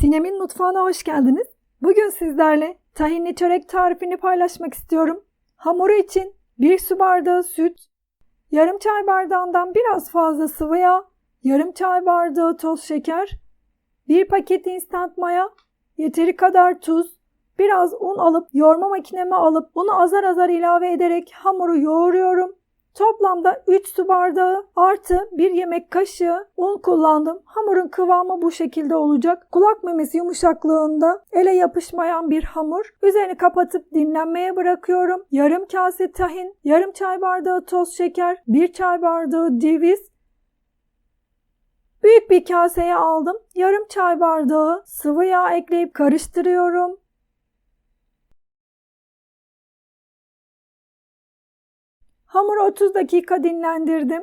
Sinem'in mutfağına hoş geldiniz. Bugün sizlerle tahinli çörek tarifini paylaşmak istiyorum. Hamuru için 1 su bardağı süt, yarım çay bardağından biraz fazla sıvı yağ, yarım çay bardağı toz şeker, 1 paket instant maya, yeteri kadar tuz, biraz un alıp yoğurma makineme alıp bunu azar azar ilave ederek hamuru yoğuruyorum. Toplamda 3 su bardağı artı 1 yemek kaşığı un kullandım. Hamurun kıvamı bu şekilde olacak. Kulak memesi yumuşaklığında ele yapışmayan bir hamur. Üzerini kapatıp dinlenmeye bırakıyorum. Yarım kase tahin, yarım çay bardağı toz şeker, 1 çay bardağı ceviz, Büyük bir kaseye aldım. Yarım çay bardağı sıvı yağ ekleyip karıştırıyorum. Hamuru 30 dakika dinlendirdim.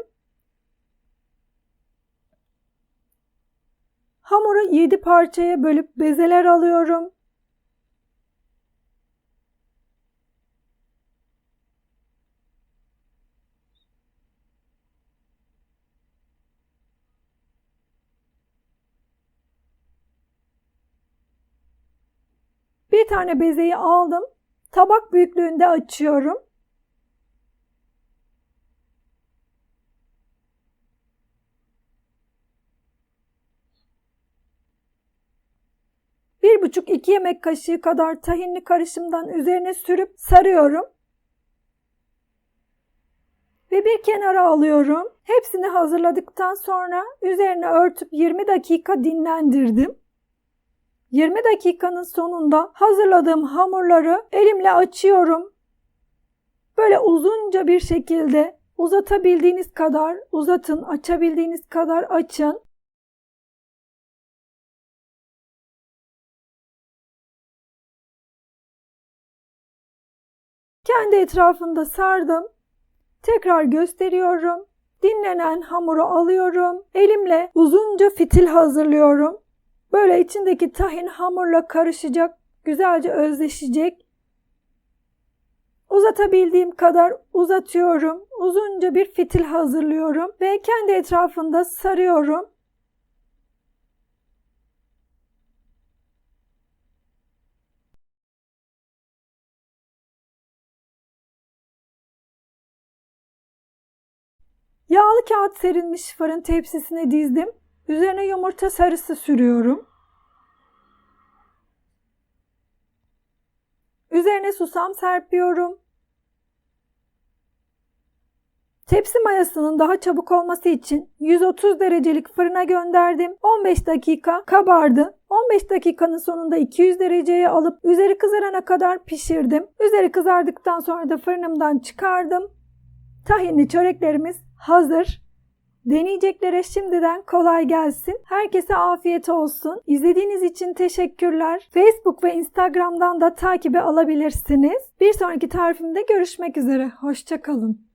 Hamuru 7 parçaya bölüp bezeler alıyorum. Bir tane bezeyi aldım. Tabak büyüklüğünde açıyorum. Bir buçuk iki yemek kaşığı kadar tahinli karışımdan üzerine sürüp sarıyorum. Ve bir kenara alıyorum. Hepsini hazırladıktan sonra üzerine örtüp 20 dakika dinlendirdim. 20 dakikanın sonunda hazırladığım hamurları elimle açıyorum. Böyle uzunca bir şekilde uzatabildiğiniz kadar uzatın, açabildiğiniz kadar açın. Kendi etrafında sardım. Tekrar gösteriyorum. Dinlenen hamuru alıyorum. Elimle uzunca fitil hazırlıyorum. Böyle içindeki tahin hamurla karışacak, güzelce özleşecek. Uzatabildiğim kadar uzatıyorum. Uzunca bir fitil hazırlıyorum ve kendi etrafında sarıyorum. Yağlı kağıt serilmiş fırın tepsisine dizdim. Üzerine yumurta sarısı sürüyorum. Üzerine susam serpiyorum. Tepsi mayasının daha çabuk olması için 130 derecelik fırına gönderdim. 15 dakika kabardı. 15 dakikanın sonunda 200 dereceye alıp üzeri kızarana kadar pişirdim. Üzeri kızardıktan sonra da fırınımdan çıkardım. Tahinli çöreklerimiz hazır. Deneyeceklere şimdiden kolay gelsin. Herkese afiyet olsun. İzlediğiniz için teşekkürler. Facebook ve Instagram'dan da takibe alabilirsiniz. Bir sonraki tarifimde görüşmek üzere. Hoşçakalın.